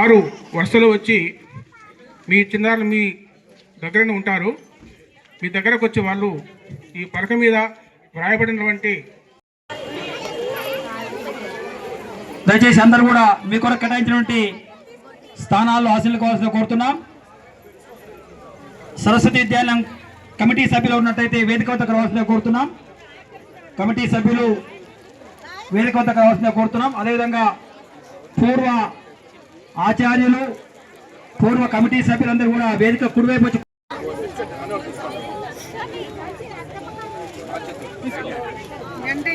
ఆరు వరుసలు వచ్చి మీ చిన్నారులు మీ దగ్గరనే ఉంటారు. మీ దగ్గరకు వచ్చి వాళ్ళు ఈ పలక మీద వ్రాయబడినటువంటి దయచేసి అందరూ కూడా మీ కొరకు కేటాయించినటువంటి స్థానాల్లో హాసిల్ కావాల్సిన కోరుతున్నాం. సరస్వతి విద్యాలయం కమిటీ సభ్యులు ఉన్నట్టయితే వేదిక వద్ద రావాల్సిన కోరుతున్నాం. కమిటీ సభ్యులు వేదిక వద్ద రావాల్సిన కోరుతున్నాం. అదేవిధంగా పూర్వ ఆచార్యులు పూర్వ కమిటీ సభ్యులందరూ కూడా వేదిక కుడివైపు వచ్చి అంటే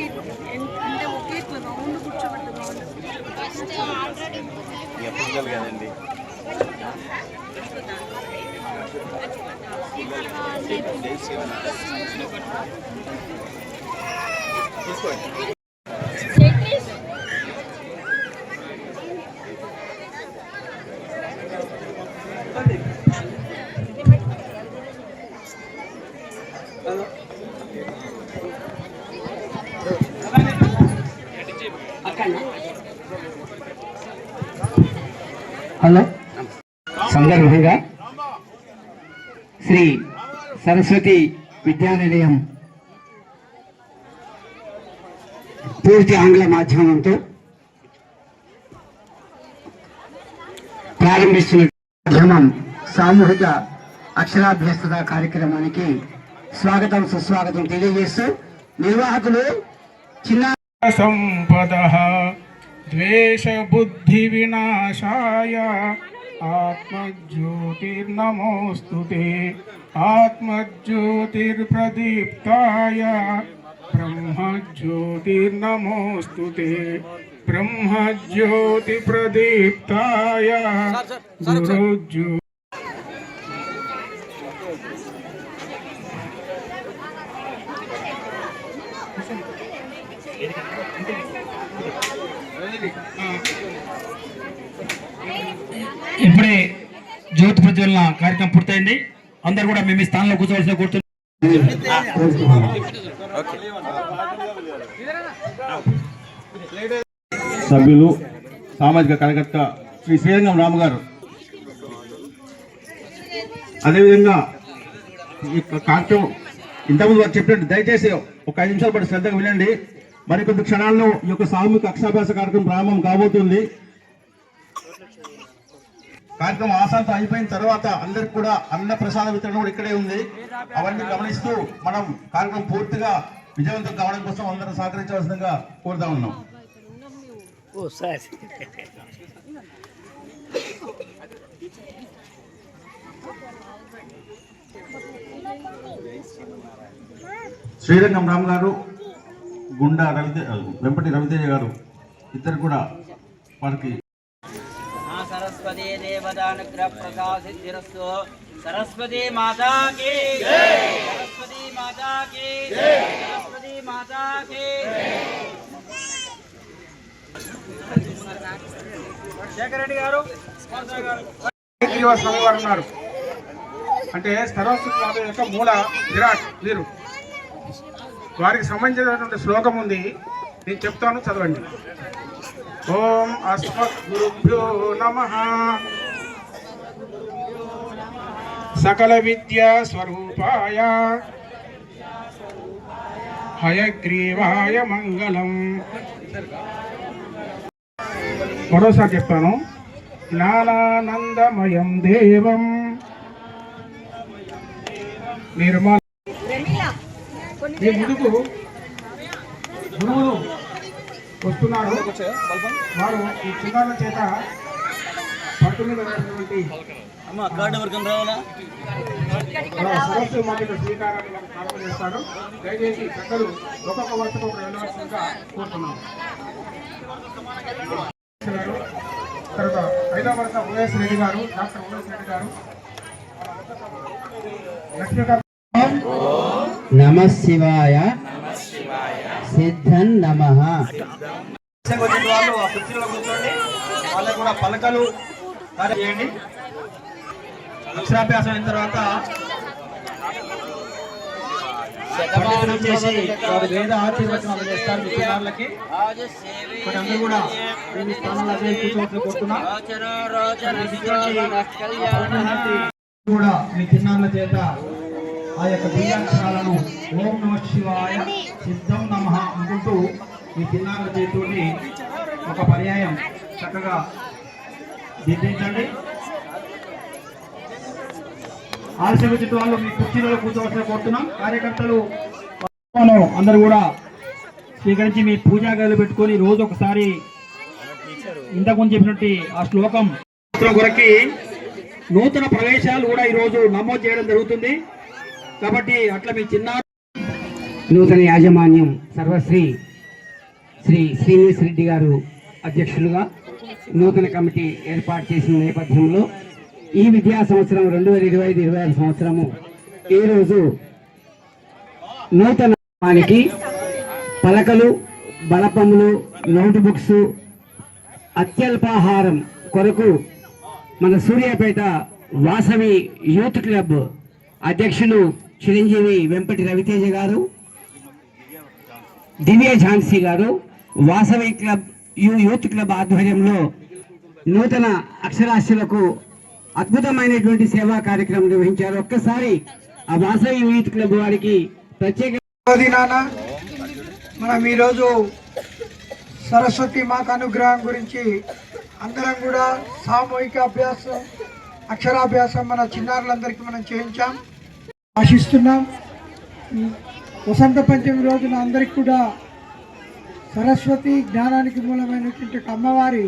హలో. సందర్భంగా శ్రీ సరస్వతి విద్యానిలయం పూర్తి ఆంగ్ల మాధ్యమంతో ప్రారంభిస్తున్న మాధ్యమం సామూహిక అక్షరాభ్యస్తత కార్యక్రమానికి స్వాగతం సుస్వాగతం తెలియజేస్తూ నిర్వాహకులు చిన్న సంపద ద్వేషబుద్ధి వినాశాయ ఆత్మజ్యోతిర్నమోస్తు ఆత్మజ్యోతిర్ప్రదీప్తాయ బ్రహ్మజ్యోతిర్నమోస్తు బ్రహ్మజ్యోతి ప్రదీప్తాయ గురుజ్యో ప్రజ్వలన కార్యక్రమం పూర్తయింది. అందరు కూడా మేము ఈ స్థానంలో కూర్చోవలసిన కూర్చుని సభ్యులు సామాజిక కార్యకర్త శ్రీ శ్రీరంగం రాము గారు. అదేవిధంగా ఈ కార్యక్రమం ఇంతకుముందు వారు చెప్పినట్టు దయచేసి ఒక ఐదు నిమిషాల పాటు శ్రద్ధగా వినండి. మరికొద్ది క్షణాల్లో ఈ యొక్క సామూహిక అక్షాభ్యాస కార్యక్రమం ప్రారంభం కాబోతుంది. కార్యక్రమం ఆశాంతం అయిపోయిన తర్వాత అందరికి కూడా అన్న ప్రసాద వితరణ కూడా ఇక్కడే ఉంది. అవన్నీ గమనిస్తూ మనం కార్యక్రమం పూర్తిగా విజయవంతం కావడం కోసం అందరం సహకరించవలసిందిగా కోరుతా ఉన్నాం. శ్రీరంగం రామ్ గారు గుండా రవితే వెంపటి రవితేజ గారు ఇద్దరు కూడా వారికి సరస్వతి దేవదానుగ్రహ ప్రసాదిరస్తు సరస్వతి సరస్వతి మాతా కి సరస్వతి శేఖర్ రెడ్డి గారు స్వామి వారు ఉన్నారు అంటే సరస్వతి మాత యొక్క మూల విరాట్ వీరు వారికి సంబంధించినటువంటి శ్లోకం ఉంది. నేను చెప్తాను చదవండి. ఓం అస్మత్ గురుభ్యో నమ. సకల విద్యా స్వరూపాయ. హయగ్రీవాయ మంగళం. మరోసారి చెప్తాను. జ్ఞానానందమయం దేవం. నిర్మల. మీ ముందుకు గురువులు. వస్తున్నారు వారు ఈ చిన్నారుల చేత పట్టు మీద ఉన్నటువంటి సరస్సు వారు ప్రారంభం చేస్తారు దయచేసి పెద్దలు ఒక్కొక్క వరుసకు ఒక వెళ్ళవలసిందిగా తర్వాత ఐదవ వరుస వైఎస్ రెడ్డి గారు డాక్టర్ రెడ్డి గారు. లక్ష్మీకాంత్ సిద్ధన్ నమ. వచ్చిన వాళ్ళు ఆ కుర్చీలో కూర్చోండి వాళ్ళకు కూడా పలకలు చేయండి అక్షరాభ్యాసం అయిన తర్వాత వచ్చేసి వారు వేద ఆశీర్వచనాలు చేస్తారు మీ అందరూ కూడా కోరుతున్నాం కూడా మీ చిన్నారుల చేత ఆ యొక్క బీజాక్షరాలను ఓం నమ శివాయ సిద్ధం నమ అనుకుంటూ మీ చిన్నారుల చేతితోటి ఒక పర్యాయం చక్కగా దిద్దించండి. ఆలస్యం చుట్టూ వాళ్ళు మీ కుర్చీలలో కూర్చోవలసిన కోరుతున్నాం. కార్యకర్తలు అందరూ కూడా స్వీకరించి మీ పూజా గదిలో పెట్టుకొని రోజు ఒకసారి ఇంతకుముందు చెప్పినట్టు ఆ శ్లోకం కొరకి నూతన ప్రవేశాలు కూడా ఈ రోజు నమోదు చేయడం జరుగుతుంది. కాబట్టి అట్లా మీ చిన్న నూతన యాజమాన్యం సర్వశ్రీ శ్రీ శ్రీనివాస్ రెడ్డి గారు అధ్యక్షులుగా నూతన కమిటీ ఏర్పాటు చేసిన నేపథ్యంలో ఈ విద్యా సంవత్సరం రెండు వేల ఇరవై ఐదు ఇరవై ఆరు సంవత్సరము ఈరోజు రోజు పలకలు బలపములు నోట్ బుక్స్ అత్యల్పాహారం కొరకు మన సూర్యాపేట వాసవి యూత్ క్లబ్ అధ్యక్షులు చిరంజీవి వెంపటి రవితేజ గారు దివ్య ఝాన్సీ గారు Vasavi club you youth club ఆధ్వర్యంలో నూతన అక్షరాస్యులకు అద్భుతమైనటువంటి సేవా కార్యక్రమం నిర్వహించారు. ఒక్కసారి ఆ వాసవి యూత్ క్లబ్ వారికి ప్రత్యేక మనం ఈరోజు సరస్వతి మాత అనుగ్రహం గురించి అందరం కూడా సామూహిక అభ్యాసం అక్షరాభ్యాసం మన చిన్నారులందరికీ మనం చేయించాం. ఆశిస్తున్నాం. వసంత పంచమి రోజున అందరికి కూడా సరస్వతి జ్ఞానానికి మూలమైనటువంటి అమ్మవారి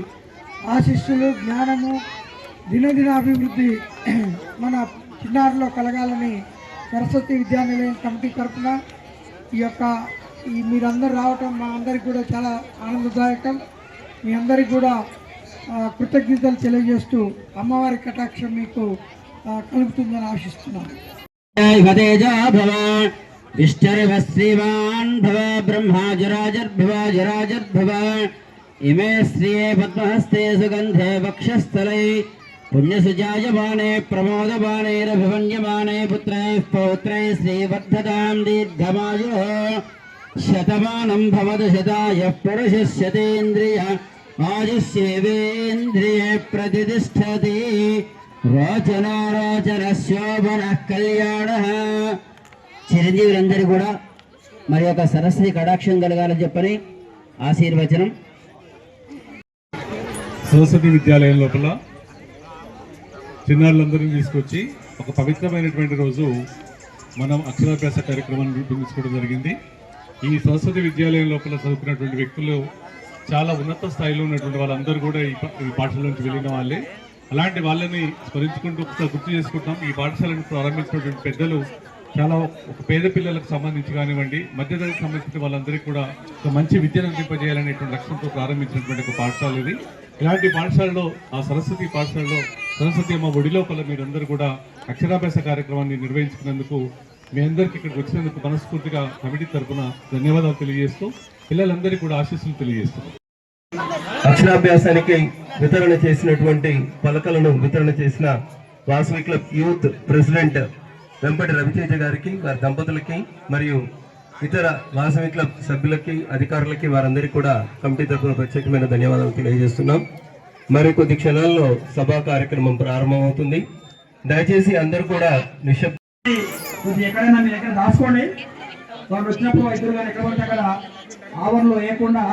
ఆశిస్సులు జ్ఞానము దినదిన అభివృద్ధి మన చిన్నారులో కలగాలని సరస్వతి విద్యానిలయం కమిటీ తరఫున ఈ యొక్క ఈ మీరందరూ రావటం మా అందరికి కూడా చాలా ఆనందదాయకం. మీ అందరికి కూడా కృతజ్ఞతలు తెలియజేస్తూ అమ్మవారి కటాక్షం మీకు కలుగుతుందని ఆశిస్తున్నాను. వదేజా భవ విష్టర్వ శ్రీమాన్ భవ బ్రహ్మాజరాజర్భవ జరాజర్భవ ఇమే శ్రియే పద్మహస్తే సుగంధే వక్షస్థలై పుణ్యసుజాయమానే ప్రమోదమానైరభిమన్యమానే పుత్రైः పౌత్రైः శ్రీవర్ధతాం దీర్ఘమాయు శతమానం భవదు శతాయః పురుషస్యతేంద్రియ ఆయుష్యేవేంద్రియే ప్రతిష్టతి శోభన కళ్యాణ. చిరంజీవులందరూ కూడా మరి యొక్క సరస్వతి కటాక్షం కలగాలని చెప్పని ఆశీర్వచనం. సరస్వతి విద్యాలయం లోపల చిన్నారులందరినీ తీసుకొచ్చి ఒక పవిత్రమైనటువంటి రోజు మనం అక్షరాభ్యాస కార్యక్రమాన్ని రూపొందించుకోవడం జరిగింది. ఈ సరస్వతి విద్యాలయం లోపల చదువుకున్నటువంటి వ్యక్తులు చాలా ఉన్నత స్థాయిలో ఉన్నటువంటి వాళ్ళందరూ కూడా ఈ ఈ పాఠశాల నుంచి వెళ్ళిన వాళ్ళే. అలాంటి వాళ్ళని స్మరించుకుంటూ ఒకసారి గుర్తు చేసుకుంటాం. ఈ పాఠశాలను ప్రారంభించినటువంటి పెద్దలు చాలా ఒక పేద పిల్లలకు సంబంధించి కానివ్వండి మధ్యతరగతి సంబంధించిన వాళ్ళందరికీ కూడా ఒక మంచి విద్యను అందింపజేయాలనేటువంటి లక్ష్యంతో ప్రారంభించినటువంటి ఒక పాఠశాల ఇది. ఇలాంటి పాఠశాలలో ఆ సరస్వతి పాఠశాలలో సరస్వతి అమ్మ ఒడి లోపల మీరందరూ కూడా అక్షరాభ్యాస కార్యక్రమాన్ని నిర్వహించుకున్నందుకు మీ అందరికీ ఇక్కడికి వచ్చినందుకు మనస్ఫూర్తిగా కమిటీ తరపున ధన్యవాదాలు తెలియజేస్తూ పిల్లలందరికీ కూడా ఆశీస్సులు తెలియజేస్తున్నాం అక్షరాభ్యాసానికి వితరణ చేసినటువంటి పలకలను వితరణ చేసిన Vasavi club youth president Vempati Raviteja గారికి వారి దంపతులకి మరియు ఇతర వాసవి క్లబ్ సభ్యులకి అధికారులకి వారందరికీ కూడా కమిటీ తరఫున ప్రత్యేకమైన ధన్యవాదాలు తెలియజేస్తున్నాం. మరి కొద్ది క్షణాల్లో సభా కార్యక్రమం ప్రారంభమవుతుంది. దయచేసి అందరూ కూడా నిశ్శబ్ద ఎక్కడైనా మీ దగ్గర దాచుకోండి. వాళ్ళు వచ్చినప్పుడు ఇద్దరు కానీ ఎక్కడ పడితే అక్కడ ఆవరణలో వేయకుండా